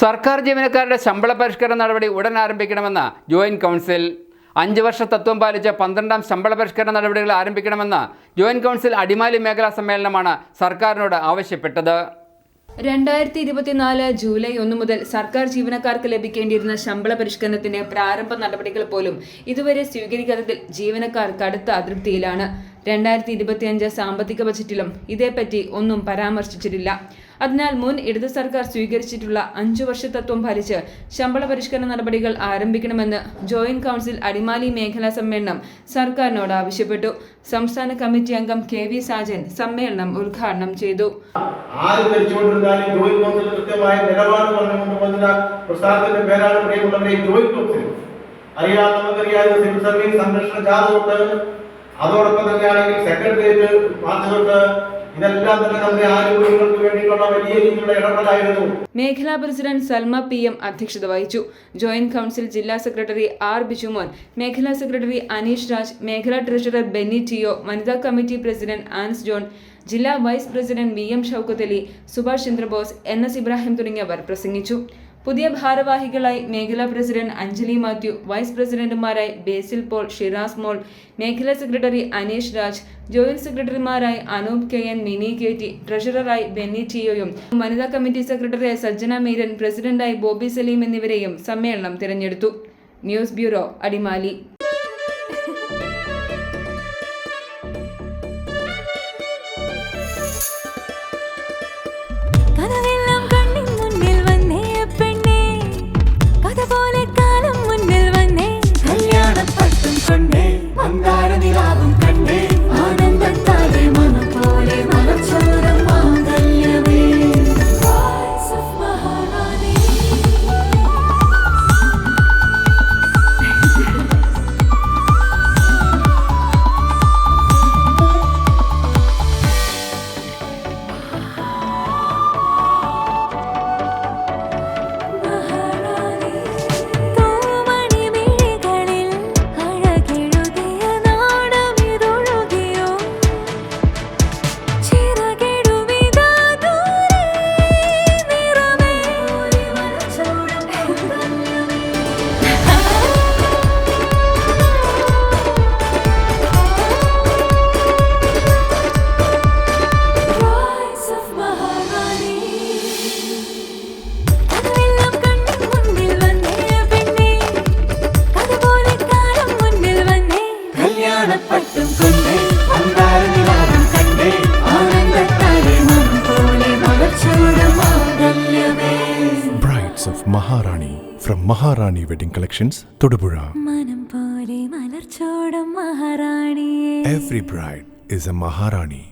സർക്കാർ ജീവനക്കാരുടെ ശമ്പള പരിഷ്കരണ നടപടി ഉടൻ ആരംഭിക്കണമെന്ന് ജോയിന്റ് കൗൺസിൽ. അഞ്ച് വർഷ തത്വം പാലിച്ച പന്ത്രണ്ടാം ശമ്പള പരിഷ്കരണ നടപടികൾ ആരംഭിക്കണമെന്ന് ജോയിന്റ് കൗൺസിൽ അടിമാലി മേഖലാ സമ്മേളനമാണ് സർക്കാരിനോട് ആവശ്യപ്പെട്ടത്. രണ്ടായിരത്തി ഇരുപത്തിനാല് ജൂലൈ ഒന്ന് മുതൽ സർക്കാർ ജീവനക്കാർക്ക് ലഭിക്കേണ്ടിയിരുന്ന ശമ്പള പരിഷ്കരണത്തിന്റെ പ്രാരംഭ നടപടികൾ പോലും ഇതുവരെ സ്വീകരിക്കാത്തതിൽ ജീവനക്കാർ കടുത്ത അതൃപ്തിയിലാണ്. രണ്ടായിരത്തി ഇരുപത്തിയഞ്ച് സാമ്പത്തിക ബജറ്റിലും ഇതേപ്പറ്റി ഒന്നും പരാമർശിച്ചിട്ടില്ല. അതിനാൽ മുൻ ഇടതു സർക്കാർ സ്വീകരിച്ചിട്ടുള്ള അഞ്ചു വർഷ തത്വം പാലിച്ച് ശമ്പള പരിഷ്കരണ നടപടികൾ ആരംഭിക്കണമെന്ന് ജോയിന്റ് കൗൺസിൽ അടിമാലി മേഖലാ സമ്മേളനം സർക്കാരിനോട് ആവശ്യപ്പെട്ടു. സംസ്ഥാന കമ്മിറ്റി അംഗം കെ വി സാജൻ സമ്മേളനം ഉദ്ഘാടനം ചെയ്തു. ആര് സിവിൽ സർവീസ് സംരക്ഷണ അതോടൊപ്പം തന്നെയാണെങ്കിൽ സെക്രട്ടേറിയറ്റ് മാധ്യമങ്ങൾക്ക് മേഖലാ പ്രസിഡന്റ് സൽമ പി എം അധ്യക്ഷത വഹിച്ചു. ജോയിന്റ് കൗൺസിൽ ജില്ലാ സെക്രട്ടറി ആർ ബിജുമോൻ മേഖലാ സെക്രട്ടറി അനീഷ് രാജ് മേഖലാ ട്രഷറർ ബെന്നി ടിയോ വനിതാ കമ്മിറ്റി പ്രസിഡന്റ് ആൻസ് ജോൺ ജില്ലാ vice president V M Shoukathali Subhash Chandrabose N S Ibrahim തുടങ്ങിയവർ പ്രസംഗിച്ചു. പുതിയ ഭാരവാഹികളായി മേഖലാ പ്രസിഡന്റ് അഞ്ജലി മാത്യു വൈസ് പ്രസിഡന്റുമാരായി ബേസിൽ പോൾ ഷിറാസ് മോൾ മേഖലാ secretary Aneesh Raj joint സെക്രട്ടറിമാരായി Anoop K N Mini K T ട്രഷററായി Benny ടിയോയും വനിതാ കമ്മിറ്റി സെക്രട്ടറിയായി സജ്ജന മീരൻ പ്രസിഡന്റായി ബോബി സലീം എന്നിവരെയും സമ്മേളനം തിരഞ്ഞെടുത്തു. News bureau Adimali. want it Of Maharani from Maharani Wedding Collections, Todupuzha. മനം പോലെ മലർച്ചോടും മഹാറാണിയേ Every bride is a Maharani.